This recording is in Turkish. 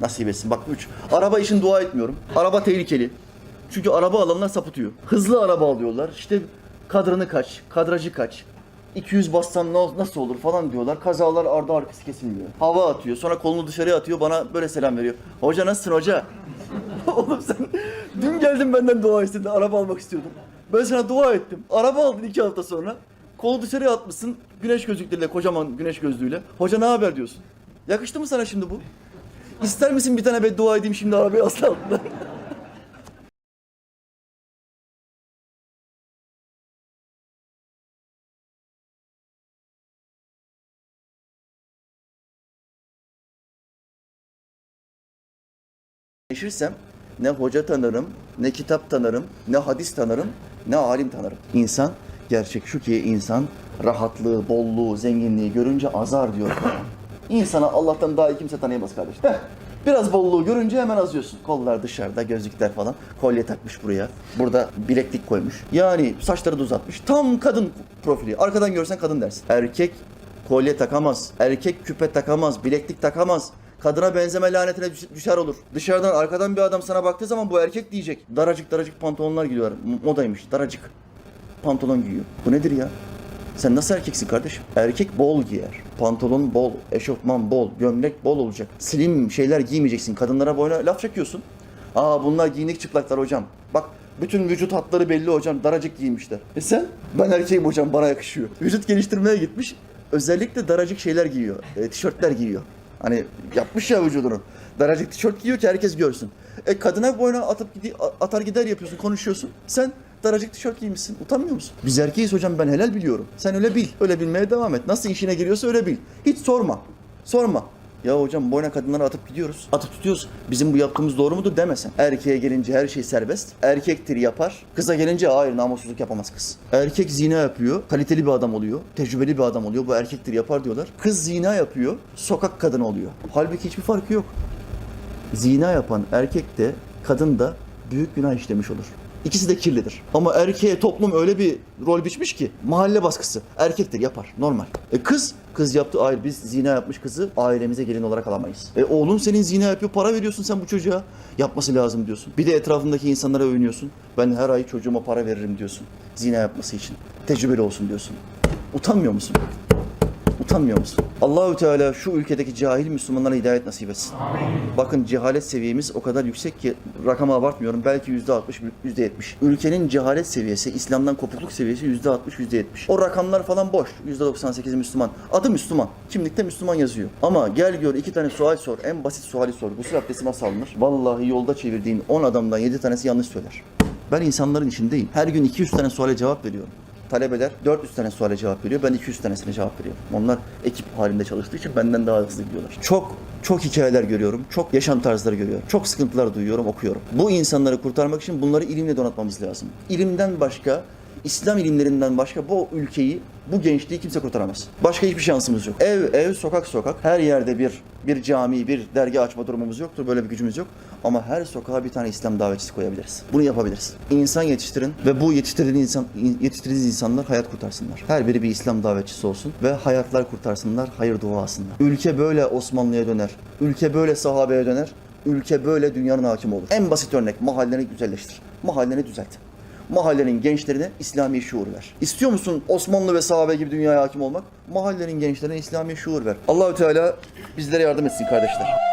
nasip etsin. Bak üç. Araba için dua etmiyorum. Araba tehlikeli. Çünkü araba alanlar sapıtıyor. Hızlı araba alıyorlar. İşte kadranı kaç, kadrajı kaç. 200 bassan na- nasıl olur falan diyorlar. Kazalar ardı arkası kesilmiyor. Hava atıyor. Sonra kolunu dışarıya atıyor. Bana böyle selam veriyor. Hoca nasılsın hoca? Oğlum sen dün geldin benden dua istedin. Araba almak istiyordum. Ben sana dua ettim. Araba aldın iki hafta sonra. Kolu dışarıya atmışsın. Güneş gözlükleriyle, kocaman güneş gözlüğüyle. Hoca ne haber diyorsun. Yakıştı mı sana şimdi bu? İster misin bir tane beddua edeyim şimdi arabayı asla altından? Değişirsem ne hoca tanırım, ne kitap tanırım, ne hadis tanırım, ne alim tanırım. İnsan, gerçek şu ki insan rahatlığı, bolluğu, zenginliği görünce azar diyor. İnsana Allah'tan daha iyi kimse tanıyamaz kardeşim. Heh, Biraz bolluğu görünce hemen azıyorsun. Kollar dışarıda, gözlükler falan. Kolye takmış buraya. Burada bileklik koymuş. Yani saçları da uzatmış. Tam kadın profili. Arkadan görsen kadın dersin. Erkek kolye takamaz. Erkek küpe takamaz. Bileklik takamaz. Kadına benzeme lanetine düş- düşer olur. Dışarıdan arkadan bir adam sana baktığı zaman bu erkek diyecek. Daracık daracık pantolonlar giyiyorlar. Modaymış. Daracık pantolon giyiyor. Bu nedir ya? Sen nasıl erkeksin kardeşim? Erkek bol giyer. Pantolon bol, eşofman bol, gömlek bol olacak. Slim şeyler giymeyeceksin. Kadınlara boyuna laf çekiyorsun. Aa bunlar giyinik çıplaklar hocam. Bak bütün vücut hatları belli hocam. Daracık giymişler. E sen? Ben erkeğim hocam bana yakışıyor. Vücut geliştirmeye gitmiş. Özellikle daracık şeyler giyiyor. E, tişörtler giyiyor. Hani yapmış ya vücudunu. Daracık tişört giyiyor ki herkes görsün. E kadına boyuna atıp gidi, atar gider yapıyorsun, konuşuyorsun. Sen daracık tişört giymişsin. Utanmıyor musun? Biz erkeğiz hocam ben helal biliyorum. Sen öyle bil. Öyle bilmeye devam et. Nasıl işine giriyorsa öyle bil. Hiç sorma. Sorma. Ya hocam boyuna kadınları atıp gidiyoruz. Atıp tutuyoruz. Bizim bu yaptığımız doğru mudur demesen. Erkeğe gelince her şey serbest. Erkektir yapar. Kıza gelince hayır namussuzluk yapamaz kız. Erkek zina yapıyor. Kaliteli bir adam oluyor. Tecrübeli bir adam oluyor. Bu erkektir yapar diyorlar. Kız zina yapıyor. Sokak kadını oluyor. Halbuki hiçbir farkı yok. Zina yapan erkek de kadın da büyük günah işlemiş olur. İkisi de kirlidir. Ama erkeğe toplum öyle bir rol biçmiş ki mahalle baskısı. Erkektir yapar normal. E kız kız yaptı hayır biz zina yapmış kızı ailemize gelin olarak alamayız. E oğlum senin zina yapıyor para veriyorsun sen bu çocuğa. Yapması lazım diyorsun. Bir de etrafındaki insanlara övünüyorsun. Ben her ay çocuğuma para veririm diyorsun. Zina yapması için. Tecrübeli olsun diyorsun. Utanmıyor musun? Utanmıyor musun? Allahü Teala şu ülkedeki cahil Müslümanlara hidayet nasip etsin. Bakın cehalet seviyemiz o kadar yüksek ki rakamı abartmıyorum. Belki yüzde altmış, yüzde yetmiş. Ülkenin cehalet seviyesi, İslam'dan kopukluk seviyesi yüzde altmış, yüzde yetmiş. O rakamlar falan boş. Yüzde doksan sekiz Müslüman. Adı Müslüman. Kimlikte Müslüman yazıyor. Ama gel gör iki tane sual sor. En basit suali sor. Gusül abdesti nasıl alınır? Vallahi yolda çevirdiğin 10 adamdan 7 tanesi yanlış söyler. Ben insanların içindeyim. Her gün 200 tane suale cevap veriyorum. Talebeler 400 tane suale cevap veriyor. Ben 200 tanesine cevap veriyorum. Onlar ekip halinde çalıştığı için benden daha hızlı gidiyorlar. Çok çok hikayeler görüyorum. Çok yaşam tarzları görüyorum. Çok sıkıntılar duyuyorum, okuyorum. Bu insanları kurtarmak için bunları ilimle donatmamız lazım. İlimden başka İslam ilimlerinden başka bu ülkeyi, bu gençliği kimse kurtaramaz. Başka hiçbir şansımız yok. Ev, ev, sokak, sokak. Her yerde bir bir cami, bir dergi açma durumumuz yoktur. Böyle bir gücümüz yok. Ama her sokağa bir tane İslam davetçisi koyabiliriz. Bunu yapabiliriz. İnsan yetiştirin ve bu yetiştirdiğiniz insan yetiştirdiğiniz insanlar hayat kurtarsınlar. Her biri bir İslam davetçisi olsun ve hayatlar kurtarsınlar, hayır duasınlar. Ülke böyle Osmanlı'ya döner. Ülke böyle sahabeye döner. Ülke böyle dünyanın hakimi olur. En basit örnek mahalleni güzelleştir. Mahalleni düzelt mahallenin gençlerine İslami şuur ver. İstiyor musun Osmanlı ve sahabe gibi dünyaya hakim olmak? Mahallenin gençlerine İslami şuur ver. Allahü Teala bizlere yardım etsin kardeşler.